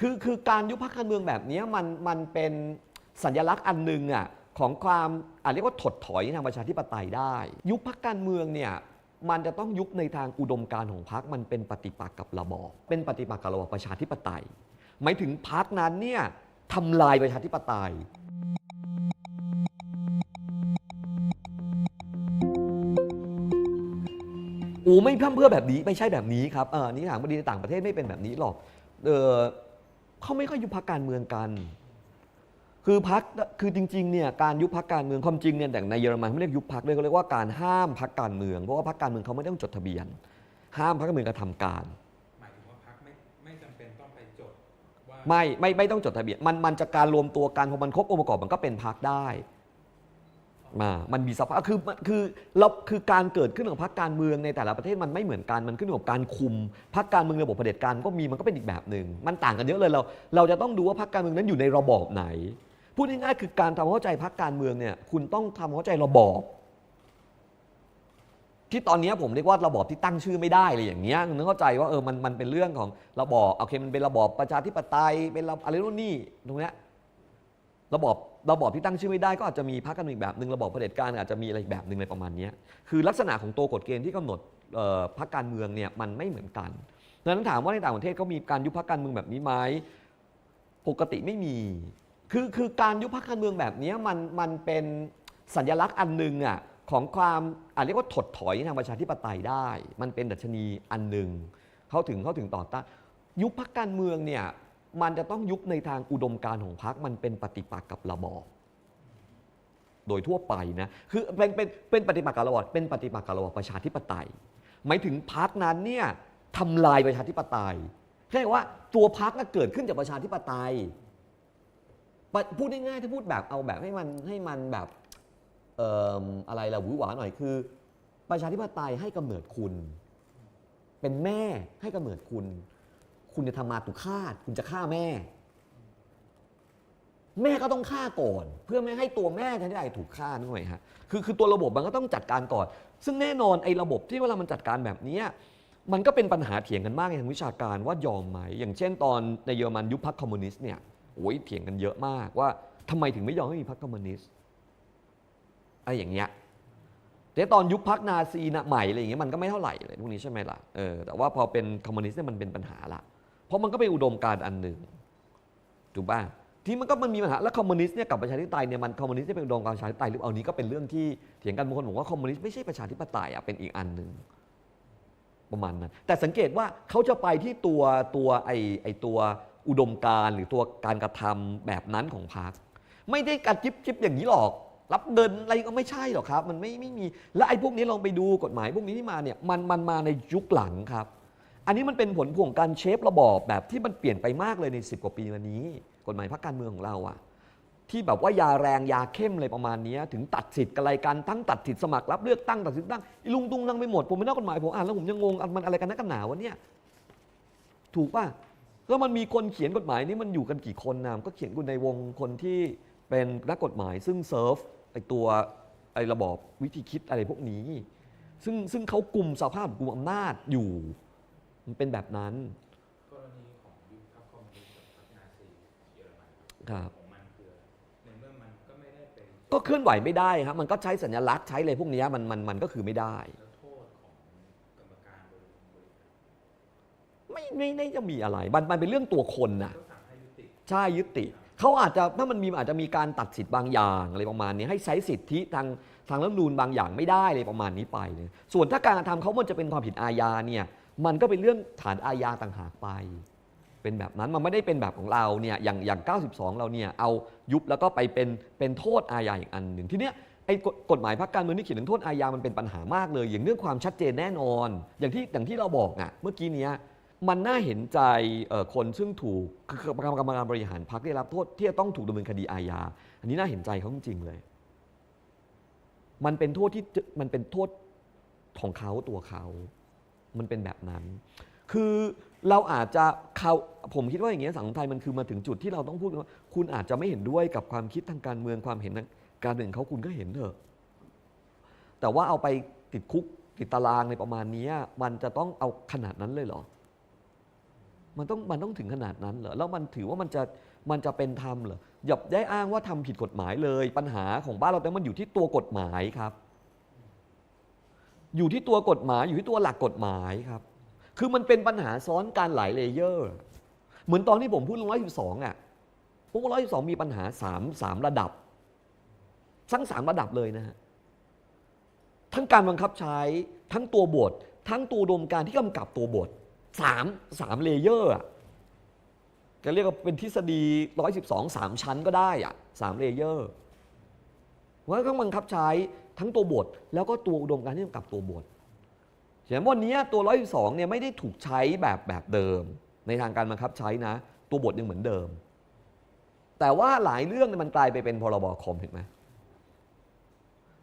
คือคือการยุบพักการเมืองแบบนี้มันมันเป็นสัญลักษณ์อันหนึ่งอะของความอาจเรียกว่าถดถอยทางประชาธิปไตยได้ ยุบพักการเมืองเนี่ยมันจะต้องยุบในทางอุดมการของพรรคมันเป็นปฏิปักษ์กับระบอบเป็นปฏิปักษ์กับระบอบประชาธิปไตย หมายถึงพรรคนั้นเนี่ยทำลายประชาธิปไตยโอ้ไม่พร่ำเพื่อแบบนี้ไม่ใช่แบบนี้ครับเออนี่ถามบดีในต่างประเทศไม่เป็นแบบนี้หรอกเออ เขาไม่ค่อยยุบพักการเมืองกัน คือพักคือจริงๆเนี่ยการยุบพักการเมืองความจริงเนี่ยแต่ในเยอรมันเขาไม่เรียกยุบพักเลยเขาเรียกว่าการห้ามพักการเมือง เพราะว่าพักการเมืองเขาไม่ต้องจดทะเบียน ห้ามพักการเมืองกระทำการหมายถึงว่าพักไม่ไม่จำเป็นต้องไปจดว่าไม่ไม่ไม่ต้องจดทะเบียนมันมันจะการรวมตัวกันพอมันครบองค์ประกอบมันก็เป็นพักได้ มา มันมีสภาพคือมันคือเราคือการเกิดขึ้นของพรรคการเมืองในแต่ละประเทศมันไม่เหมือนกัน มันขึ้นอยู่กับการคุมพรรคการเมืองระบบเผด็จการก็มีมันก็เป็นอีกแบบหนึ่ง มันต่างกันเยอะเลยเรา เราจะต้องดูว่าพรรคการเมืองนั้นอยู่ในระบอบไหน พูดง่ายๆคือการทำความเข้าใจพรรคการเมืองเนี่ย คุณต้องทำความเข้าใจระบอบที่ตอนนี้ผมเรียกว่าระบอบที่ตั้งชื่อไม่ได้เลยอย่างเงี้ยคุณต้องเข้าใจว่าเออมันมันเป็นเรื่องของระบอบโอเคมันเป็นระบอบประชาธิปไตยเป็นระอะไรนู่นนี่ตรงเนี้ย ระบอบระบอบที่ตั้งชื่อไม่ได้ก็อาจจะมีพรรคการเมืองแบบหนึ่งระบอบเผด็จการอาจจะมีอะไรอีกแบบหนึ่งอะไรประมาณนี้คือลักษณะของตัวกฎเกณฑ์ที่กำหนดพรรคการเมืองเนี่ยมันไม่เหมือนกันดังนั้นถามว่าในต่างประเทศเขามีการยุบพรรคการเมืองแบบนี้ไหมปกติไม่มี คือคือการยุบพรรคการเมืองแบบนี้มันมันเป็นสัญลักษณ์อันหนึ่งอะของความอาจเรียกว่าถดถอยทางประชาธิปไตยได้ มันเป็นดัชนีอันหนึ่งเขาถึงเขาถึงต่อต้านยุบพรรคการเมืองเนี่ย มันจะต้องยุบในทางอุดมการของพรรคมันเป็นปฏิปักษ์กับระบอบโดยทั่วไปนะคือเป็นเป็นเป็นปฏิปักษ์กับระบอบเป็นปฏิปักษ์กับระบอบประชาธิปไตย หมายถึงพรรคนั้นเนี่ยทำลายประชาธิปไตยแค่ว่าตัวพรรคน่ะเกิดขึ้นจากประชาธิปไตยพูดง่ายๆถ้าพูดแบบเอาแบบให้มันให้มันแบบอออะไรละหวือหวาหน่อยคือ ประชาธิปไตยให้กำเนิดคุณ เป็นแม่ให้กำเนิดคุณ คุณจะทำมาตุคาตคุณจะฆ่าแม่ แม่ก็ต้องฆ่าก่อน เพื่อไม่ให้ตัวแม่ทันทีถูกฆ่านึกไหมฮะคือคือตัวระบบมันก็ต้องจัดการก่อน ซึ่งแน่นอนไอ้ระบบที่เวลามันจัดการแบบนี้มันก็เป็นปัญหาเถียงกันมากในทางวิชาการว่ายอมไหม อย่างเช่นตอนในเยอรมันยุบพรรคคอมมิวนิสต์เนี่ยโอ้ยเถียงกันเยอะมากว่าทำไมถึงไม่ยอมให้มีพรรคคอมมิวนิสต์อะไรอย่างเงี้ยแต่ตอนยุบพรรคนาซีนะใหม่อะไรอย่างเงี้ยมันก็ไม่เท่าไหร่เลยพวกนี้ใช่ไหมล่ะเออแต่ว่าพอเป็นคอมมิวนิสต์เนี่ยมันเป็นปัญหาละ เพราะมันก็เป็นอุดมการณ์อันหนึ่งถูกป่ะที่มันก็มันมีปัญหาแล้วคอมมิวนิสต์เนี่ยกับประชาธิปไตยเนี่ยมันคอมมิวนิสต์เนี่ยเป็นอุดมการณ์ประชาธิปไตยหรือเอานี้ก็เป็นเรื่องที่เถียงกันบางคนบอกว่าคอมมิวนิสต์ไม่ใช่ประชาธิปไตยอะเป็นอีกอันหนึ่งประมาณนั้นแต่สังเกตว่าเขาจะไปที่ตัวตัวไอไอตัวอุดมการหรือตัวการกระทำแบบนั้นของพรรคไม่ได้การจิบจิบอย่างนี้หรอก รับเดินอะไรก็ไม่ใช่หรอกครับ มันไม่ไม่มีและไอ้พวกนี้ลองไปดูกฎหมายพวกนี้ที่มาเนี่ยมันมันมาในยุคหลังครับ อันนี้มันเป็นผลพวงการเชฟระบอบแบบที่มันเปลี่ยนไปมากเลยใน 10 กว่าปีมานี้ กฎหมายพรรคการเมืองของเราอะที่แบบว่ายาแรงยาเข้มอะไรประมาณนี้ถึงตัดสิทธิ์อะไรกันทั้งตัดสิทธิ์สมัครรับเลือกตั้งตัดสิทธิ์ตั้งลุงตุงนั่งไปหมดผมเป็นนักกฎหมายผมอ่านแล้วผมยังงงมันอะไรกันนักกันหนาวะเนี่ยถูกป่ะแล้วมันมีคนเขียนกฎหมายนี่มันอยู่กันกี่คนนะมันก็เขียนอยู่ในวงคนที่เป็นนักกฎหมาย ซึ่งเซิร์ฟไอตัวไอระบอบวิธีคิดอะไรพวกนี้ ซึ่งซึ่งเขากลุ่มสภาพกลุ่มอำนาจอยู่ มันเป็นแบบนั้นกรณีของยุคพรรคคอมมิวนิสต์กับพรรคนาซีเยอรมันครับของมันคือในเมื่อมันก็ไม่ได้เป็นก็เคลื่อนไหวไม่ได้ครับ มันก็ใช้สัญลักษณ์ใช้อะไรพวกเนี้ยมันมันมันก็คือไม่ได้ แล้วโทษของกรรมการบริบริษัทไม่ไม่ได้จะมีอะไร มันมันเป็นเรื่องตัวคนนะก็สั่งให้ยุติ ใช่ยึดติ เขาอาจจะถ้ามันมีอาจจะมีการตัดสิทธิ์บางอย่างอะไรประมาณนี้ ให้ใช้สิทธิทางทางรัฐธรรมนูญบางอย่างไม่ได้อะไรประมาณนี้ไปเลยส่วนถ้าการกระทำเขามันจะเป็นความผิดอาญาเนี่ย มันก็เป็นเรื่องฐานอาญาต่างหากไป เป็นแบบนั้นมันไม่ได้เป็นแบบของเราเนี่ยอย่างอย่าง 92 เราเนี่ยเอายุบแล้วก็ไปเป็นเป็นโทษอาญาอีกอันหนึ่งทีเนี้ยไอ้กฎหมายพรรคการเมืองที่เขียนถึงโทษอาญามันเป็นปัญหามากเลย อย่างเรื่องความชัดเจนแน่นอน อย่างที่อย่างที่เราบอกอะเมื่อกี้เนี้ยมันน่าเห็นใจคนซึ่งถูกกรรมการบริหารพรรคได้รับโทษที่จะต้องถูกดำเนินคดีอาญา อันนี้น่าเห็นใจเขาจริงๆเลย มันเป็นโทษที่มันเป็นโทษของเขาตัวเขา มันเป็นแบบนั้น คือเราอาจจะเขาผมคิดว่าอย่างเงี้ยสังคมไทยมันคือมาถึงจุดที่เราต้องพูดว่า คุณอาจจะไม่เห็นด้วยกับความคิดทางการเมืองความเห็นทางการเมืองเขาคุณก็เห็นเถอะ แต่ว่าเอาไปติดคุกติดตารางในประมาณนี้มันจะต้องเอาขนาดนั้นเลยเหรอ มันต้องมันต้องถึงขนาดนั้นเหรอ แล้วมันถือว่ามันจะมันจะเป็นธรรมเหรออย่าได้อ้างว่าทำผิดกฎหมายเลย ปัญหาของบ้านเราแต่มันอยู่ที่ตัวกฎหมายครับ อยู่ที่ตัวกฎหมายอยู่ที่ตัวหลักกฎหมายครับ คือมันเป็นปัญหาซ้อนการหลายเลเยอร์ เหมือนตอนที่ผมพูดร้อยสิบสองอะผมว่าร้อยสิบสองมีปัญหาสามสามระดับทั้งสามระดับเลยนะฮะทั้งการบังคับใช้ทั้งตัวบท ทั้งตัวดมการที่กำกับตัวบทสามสามเลเยอร์อะจะเรียกว่าเป็นทฤษฎีร้อยสิบสองสามชั้นก็ได้อะสามเลเยอร์ว่าต้องบังคับใช้ ทั้งตัวบท แล้วก็ตัวอุดมการณ์ที่กำกับตัวบทฉะนั้นวันนี้ตัวร้อยสิบสองเนี่ยไม่ได้ถูกใช้แบบแบบเดิม ในทางการบังคับใช้นะ ตัวบทยังเหมือนเดิม แต่ว่าหลายเรื่องมันกลายไปเป็นพรบคอมเห็นไหม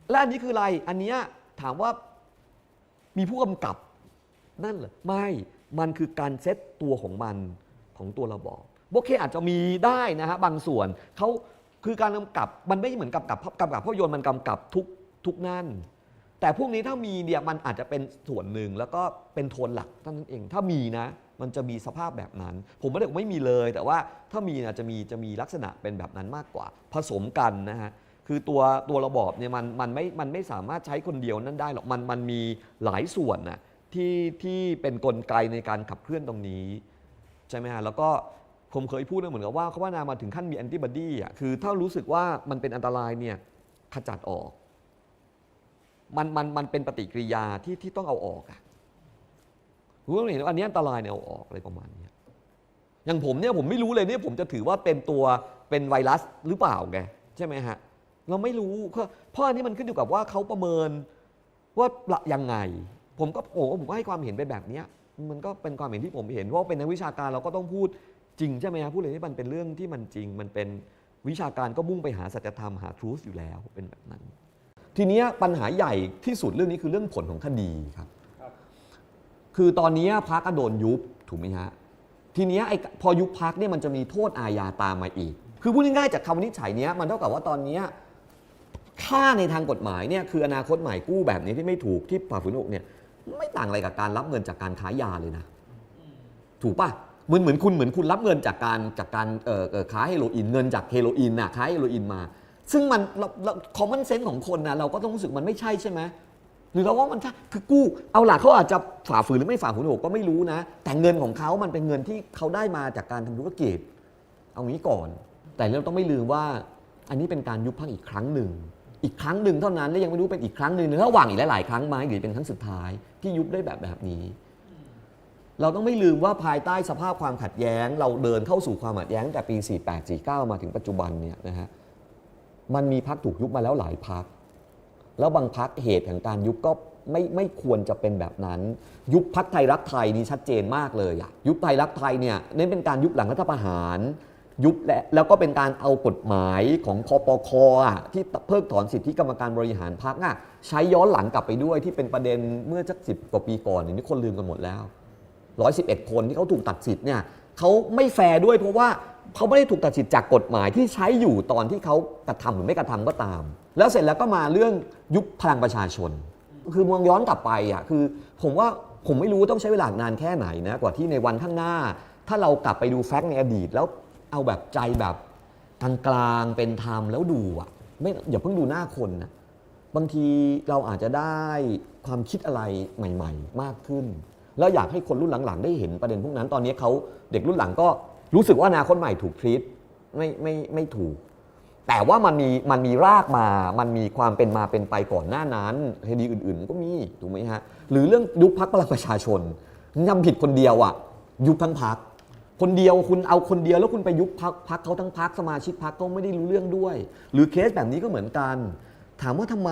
และอันนี้คืออะไร อันนี้ถามว่ามีผู้กำกับนั่นเหรอไม่ มันคือการเซตตัวของมันของตัวระบอบโอเคอาจจะมีได้นะฮะบางส่วนเขาคือการกำกับมันไม่เหมือนกับกับกำกับภาพยนตร์มันกำกับทุก ทุกนั่นแต่พวกนี้ถ้ามีเนี่ยมันอาจจะเป็นส่วนหนึ่งแล้วก็เป็นโทนหลักเท่านั้นเอง ถ้ามีนะ มันจะมีสภาพแบบนั้น ผมไม่ได้บอกไม่มีเลย แต่ว่าถ้ามีนะจะมีจะมีลักษณะเป็นแบบนั้นมากกว่า ผสมกันนะฮะคือตัวตัวระบอบเนี่ยมันมันไม่มันไม่สามารถใช้คนเดียวนั่นได้หรอกมันมันมีหลายส่วนนะที่ที่เป็นกลไกในการขับเคลื่อนตรงนี้ใช่ไหมฮะแล้วก็ผมเคยพูดนะเหมือนกับว่าเขาว่านามาถึงขั้นมีแอนติบอดีอะคือถ้ารู้สึกว่ามันเป็นอันตรายเนี่ยขจัดออก มันมันมันเป็นปฏิกิริยาที่ที่ต้องเอาออกอะรู้ไหมเห็นอันนี้อันตรายเนี่ยเอาออกอะไรประมาณนี้อย่างผมเนี่ยผมไม่รู้เลยเนี่ยผมจะถือว่าเป็นตัวเป็นไวรัสหรือเปล่าไงใช่ไหมฮะเราไม่รู้เพราะเพราะอันนี้มันขึ้นอยู่กับว่าเขาประเมินว่าละยังไง ผมก็โอ้ผมก็ให้ความเห็นไปแบบนี้มันก็เป็นความเห็นที่ผมเห็นเพราะว่าเป็นนักวิชาการเราก็ต้องพูดจริงใช่ไหมฮะพูดเลยที่มันเป็นเรื่องที่มันจริง มันเป็นวิชาการก็มุ่งไปหาสัจธรรมหา truth อยู่แล้วเป็นแบบนั้น ทีเนี้ยปัญหาใหญ่ที่สุดเรื่องนี้คือเรื่องผลของคดีครับครับคือตอนเนี้ยพักก็โดนยุบถูกไหมฮะ ทีเนี้ยไอ้พอยุบพักเนี่ยมันจะมีโทษอาญาตามมาอีก คือพูดง่ายๆจากคำวินิจฉัยเนี้ยมันเท่ากับว่าตอนเนี้ยค่าในทางกฎหมายเนี่ยคืออนาคตใหม่กู้แบบนี้ที่ไม่ถูกที่ฝ่าฝืนอกเนี่ยไม่ต่างอะไรกับการรับเงินจากการค้ายาเลยนะ ถูกป่ะเหมือนเหมือนคุณเหมือนคุณรับเงินจากการจากการเอ่อเอ่อค้าเฮโรอีนเงินจากเฮโรอีนน่ะค้าเฮโรอีนมา ซึ่งมันคอมมอนเซนส์ของคนนะเราก็ต้องรู้สึกมันไม่ใช่ใช่ไหมหรือเราว่ามันใช่คือกู้เอาหล่ะเขาอาจจะฝ่าฝืนหรือไม่ฝ่าฝืนก็ไม่รู้นะ แต่เงินของเขามันเป็นเงินที่เขาได้มาจากการทำธุรกิจ เอางี้ก่อน แต่เราต้องไม่ลืมว่า อันนี้เป็นการยุบพักอีกครั้งหนึ่ง อีกครั้งหนึ่งเท่านั้นและยังไม่รู้เป็นอีกครั้งหนึ่งในระหว่างอีกหลาย ๆ ครั้งไหมหรือเป็นครั้งสุดท้ายที่ยุบได้แบบแบบนี้ เราต้องไม่ลืมว่าภายใต้สภาพความขัดแย้ง เราเดินเข้าสู่ความขัดแย้งตั้งแต่ปี 48 49 มาถึงปัจจุบันเนี่ยนะฮะ มันมีพักถูกยุบมาแล้วหลายพัก แล้วบางพักเหตุแห่งการยุบก็ไม่ไม่ควรจะเป็นแบบนั้น ยุบพักไทยรักไทยนี่ชัดเจนมากเลยอะยุบไทยรักไทยเนี่ยเน้นเป็นการยุบหลังรัฐประหาร ยุบและแล้วก็เป็นการเอากฎหมายของคอปคอะที่เพิกถอนสิทธิกรรมการบริหารพักอะใช้ย้อนหลังกลับไปด้วยที่เป็นประเด็นเมื่อสักสิบกว่าปีก่อนนี้คนลืมกันหมดแล้ว111คนที่เขาถูกตัดสิทธิ์เนี่ยเขาไม่แฟร์ด้วยเพราะว่า เขาไม่ได้ถูกตัดสิทธิ์จากกฎหมายที่ใช้อยู่ตอนที่เขากระทำหรือไม่กระทำก็ตาม แล้วเสร็จแล้วก็มาเรื่องยุบพลังประชาชน คือมองย้อนกลับไปอะคือ ผมว่าผมไม่รู้ต้องใช้เวลานานแค่ไหนนะกว่าที่ในวันข้างหน้า ถ้าเรากลับไปดูแฟกต์ในอดีต แล้วเอาแบบใจแบบกลางๆเป็นธรรมแล้วดูอะไม่อย่าเพิ่งดูหน้าคนนะบางทีเราอาจจะได้ความคิดอะไรใหม่ ๆ มากขึ้น แล้วอยากให้คนรุ่นหลังๆ ได้เห็นประเด็นพวกนั้นตอนนี้เขาเด็กรุ่นหลังก็ รู้สึกว่าอนาคตใหม่ถูกทรีตไม่ไม่ไม่ถูก แต่ว่ามันมีมันมีรากมา มันมีความเป็นมาเป็นไปก่อนหน้านั้นคดีอื่นๆ ก็มีถูกไหมฮะหรือเรื่องยุบพักพลังประชาชนยำผิดคนเดียวอะยุบทั้งพักคนเดียวคุณเอาคนเดียวแล้วคุณไปยุบพักพักเขาทั้งพักสมาชิกพักก็ไม่ได้รู้เรื่องด้วย หรือเคสแบบนี้ก็เหมือนกัน ถามว่าทำไม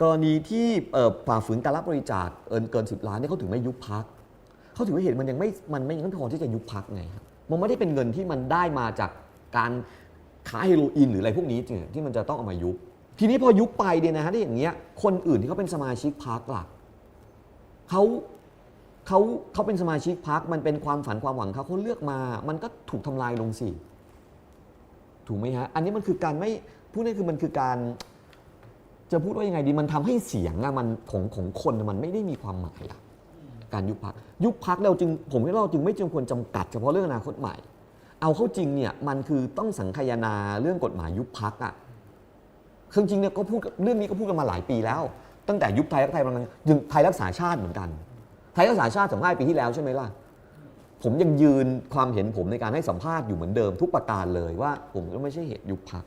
กรณีที่เอ่อฝ่าฝืนการรับบริจาคเกินเกินสิล้านเนี่ยเขาถึงไม่ยุบพักเขาถือว่าเหตุมันยังไม่มันไม่ยังไม่พอที่จะยุบพักไงครับ มันไม่ได้เป็นเงินที่มันได้มาจากการค้าเฮโรอีนหรืออะไรพวกนี้จริงๆที่มันจะต้องเอามายุบทีนี้พอยุบไปเนี่ยนะฮะที่อย่างเงี้ยคนอื่นที่เขาเป็นสมาชิกพักหลักเขาเขาเขาเป็นสมาชิกพักมันเป็นความฝันความหวังเขาเขาเลือกมา มันก็ถูกทำลายลงสิถูกไหมฮะอันนี้มันคือการไม่พูดง่ายคือมันคือการ จะพูดว่ายังไงดีมันทำให้เสียงอะมันของของคนมันไม่ได้มีความหมายอะ การยุบพักยุบพักเราจึงผมว่าเราจึงไม่จึงควรจำกัดเฉพาะเรื่องอนาคตใหม่ เอาเข้าจริงเนี่ยมันคือต้องสังคายนาเรื่องกฎหมายยุบพักอะคือจริงๆเนี่ยก็พูดเรื่องนี้ก็พูดกันมาหลายปีแล้ว ตั้งแต่ยุบไทยรักไทยมันยังไทยรักษาชาติเหมือนกัน ไทยรักษาชาติสัมภาษณ์ปีที่แล้วใช่ไหมล่ะผมยังยืนความเห็นผมในการให้สัมภาษณ์อยู่เหมือนเดิมทุกประการเลยว่า ผมก็ไม่ใช่เหตุยุบพัก